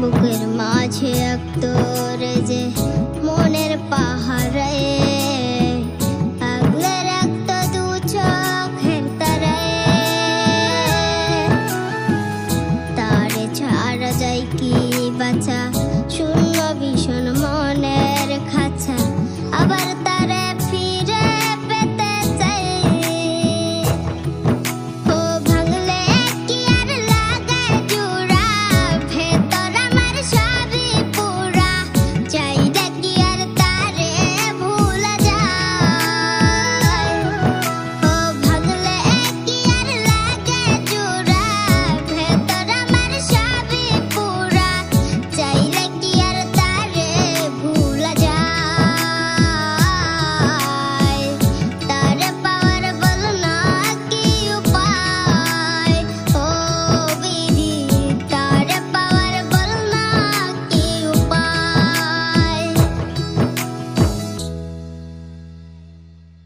বুকের মাঝে এক তোর যে মনের পাহাড়ে